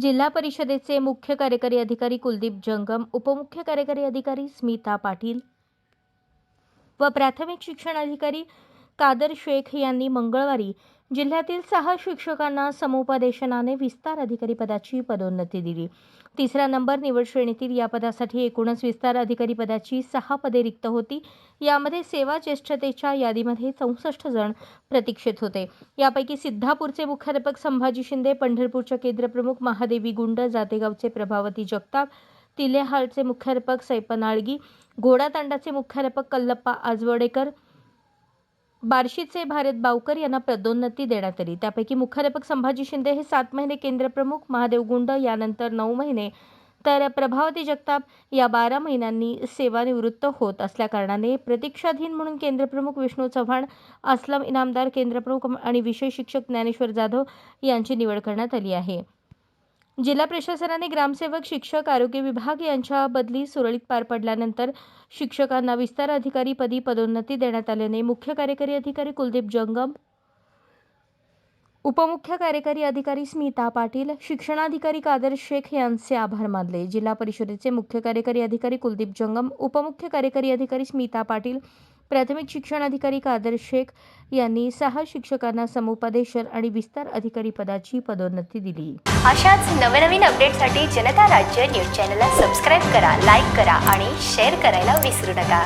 जिल्हा परिषदेचे मुख्य कार्यकारी अधिकारी कुलदीप जंगम उपमुख्य कार्यकारी अधिकारी स्मिता पाटील व प्राथमिक शिक्षण अधिकारी कादर शेख यांनी मंगळवारी जिल्ह्यातील सहा शिक्षकांना समुपदेशनाने विस्तार अधिकारी पदाची पदोन्नती दिली. तिसरा नंबर निवड श्रेणीतील या पदासाठी एकूणच विस्तार अधिकारी पदाची सहा पदे रिक्त होती. यामध्ये सेवा ज्येष्ठतेच्या यादीमध्ये चौसष्ट जण प्रतीक्षेत होते. यापैकी सिद्धापूरचे मुख्याध्यापक संभाजी शिंदे पंढरपूरच्या केंद्रप्रमुख महादेवी गुंड जातेगावचे प्रभावती जगताप तिलेहाळचे मुख्याध्यापक सैपनाळगी घोडातांडाचे मुख्याध्यापक कल्लप्पा आजवडेकर बार्शीचे भारत बावकर यांना पदोन्नती देण्यात आली. त्यापैकी मुख्याध्यापक संभाजी शिंदे हे सात महिने केंद्रप्रमुख महादेव गुंड यानंतर नऊ महिने तर प्रभावती जगताप या बारा महिन्यांनी सेवानिवृत्त होत असल्याकारणाने प्रतीक्षाधीन म्हणून केंद्रप्रमुख विष्णू चव्हाण असलम इनामदार केंद्रप्रमुख आणि विषय शिक्षक ज्ञानेश्वर जाधव यांची निवड करण्यात आली आहे. जिल्हा प्रशासनाने ग्रामसेवक शिक्षक आरोग्य विभाग यांच्या बदली सुरळीत पार पडल्यानंतर शिक्षकांना विस्तार अधिकारी पदी पदोन्नती देण्यात आल्याने मुख्य कार्यकारी अधिकारी कुलदीप जंगम उपमुख्य कार्यकारी अधिकारी स्मिता पाटील शिक्षणाधिकारी कादर शेख यांचे आभार मानले. जिल्हा परिषदेचे मुख्य कार्यकारी अधिकारी कुलदीप जंगम उपमुख्य कार्यकारी अधिकारी स्मिता पाटील प्राथमिक शिक्षण अधिकारी कादर शेख यांनी सहा शिक्षकांना समुपदेशन आणि विस्तार अधिकारी पदाची पदोन्नती दिली. अशाच नवनवीन अपडेटसाठी जनता राज्य न्यूज चॅनलला सबस्क्राईब करा लाईक करा आणि शेअर करायला विसरू नका.